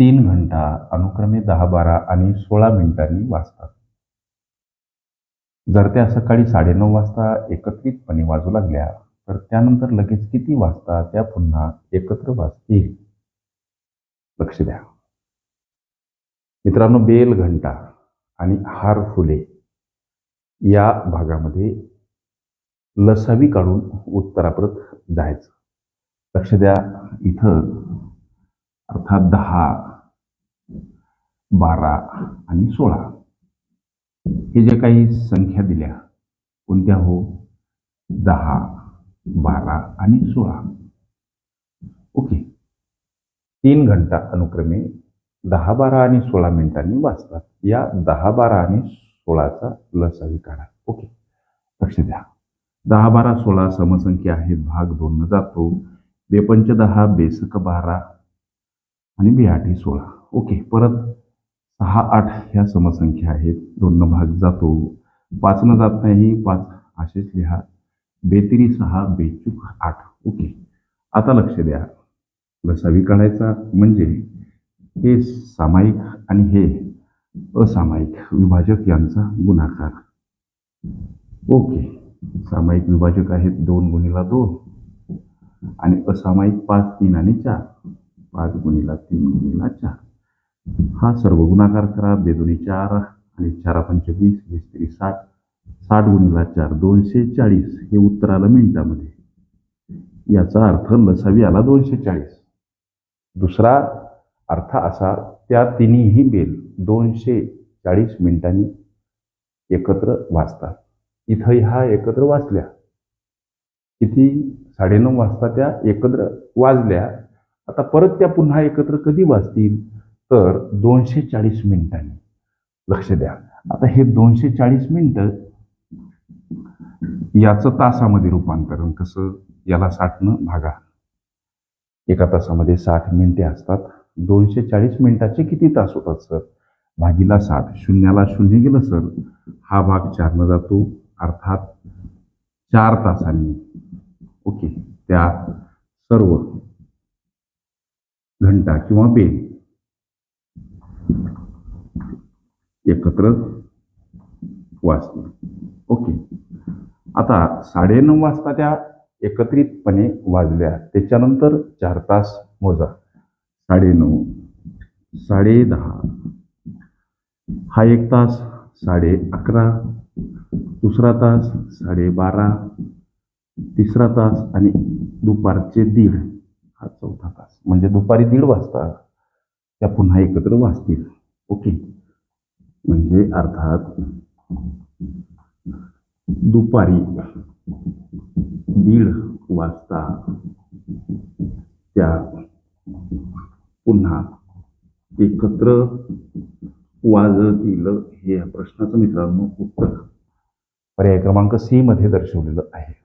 तीन घंटा अनुक्रमे दहा बारा आणि सोळा मिनिटांनी वाजतात. जर त्या सकाळी साडेनऊ वाजता एकत्रितपणे वाजू लागल्या तर त्यानंतर लगेच किती वाजता त्या पुन्हा एकत्र वाजतील? लक्ष द्या. मित्रांनो बेल घंटा आणि हार फुले या भागामध्ये लसावी काढून उत्तराप्रत जायचं. लक्ष द्या. इथं अर्थात दहा बारा आणि सोळा. हे जे काही संख्या दिल्या कोणत्या हो? दहा बारा आणि सोळा. ओके. तीन घंटा अनुक्रमे दहा बारा आणि सोळा मिनिटांनी वाचतात. या दहा बारा आणि सोळाचा लसावी काढा. ओके. लक्ष द्या. दहा बारा सोळा समसंख्या आहेत. भाग दोन जातो. बेपंच दहा बेसक बारा आणि बेआठी सोळा. ओके परत सहा आठ ह्या समसंख्या आहेत. दोन भाग जातो. पाचनं जात नाही पाच असेच लिहा. बेतिरी सहा बेचूक आठ. ओके आता लक्ष द्या. लसावी काढायचा म्हणजे हे सामायिक आणि हे असामायिक विभाजक यांचा गुणाकार. ओके सामायिक विभाजक आहेत दोन गुणिला दोन. आणि असामायिक पाच तीन आणि चार. पाच गुणीला तीन गुणीला चार. हा सर्व गुणाकार करा. बेदोनी चार आणि चारा पंचवीस वीस तरी साठ. साठ गुणीला चार दोनशे चाळीस. हे उत्तर आलं मिनिटामध्ये. याचा अर्थ लसावी आला दोनशे चाळीस. दुसरा अर्थ असा त्या तिन्हीही बेल दोनशे चाळीस मिनिटांनी एकत्र वाचतात इथं ह्या एकत्र वाचल्या. किती? साडेनऊ वाजता त्या एकत्र वाजल्या. आता परत त्या पुन्हा एकत्र कधी वाजतील? तर दोनशे चाळीस मिनिटांनी. लक्ष द्या. आता हे दोनशे चाळीस मिनिटं याचं तासामध्ये रूपांतरण कसं? याला साठनं भागा. एका तासामध्ये साठ मिनिटे असतात. दोनशे चाळीस मिनिटाचे किती तास होतात सर? भागीला साठ शून्याला शून्य गेलं सर. हा भाग चारनं जातो. अर्थात चार तासांनी. त्या सर्व घंटा किंवा बेल एकत्र वाजतील ओके. आता साडेनऊ वाजता त्या एकत्रितपणे वाजल्या. त्याच्यानंतर चार तास मोजा. साडेनऊ साडे दहा हा एक तास साडे अकरा दुसरा तास साडेबारा तिसरा तास आणि दुपारचे दीड हा चौथा तास. म्हणजे दुपारी दीड वाजता त्या पुन्हा एकत्र वाजतील. ओके? म्हणजे अर्थात दुपारी दीड वाजता त्या पुन्हा एकत्र वाजतील हे या प्रश्नाचं मित्रांनो उत्तर. पर्याय क्रमांक सी मध्ये दर्शवलेलं आहे.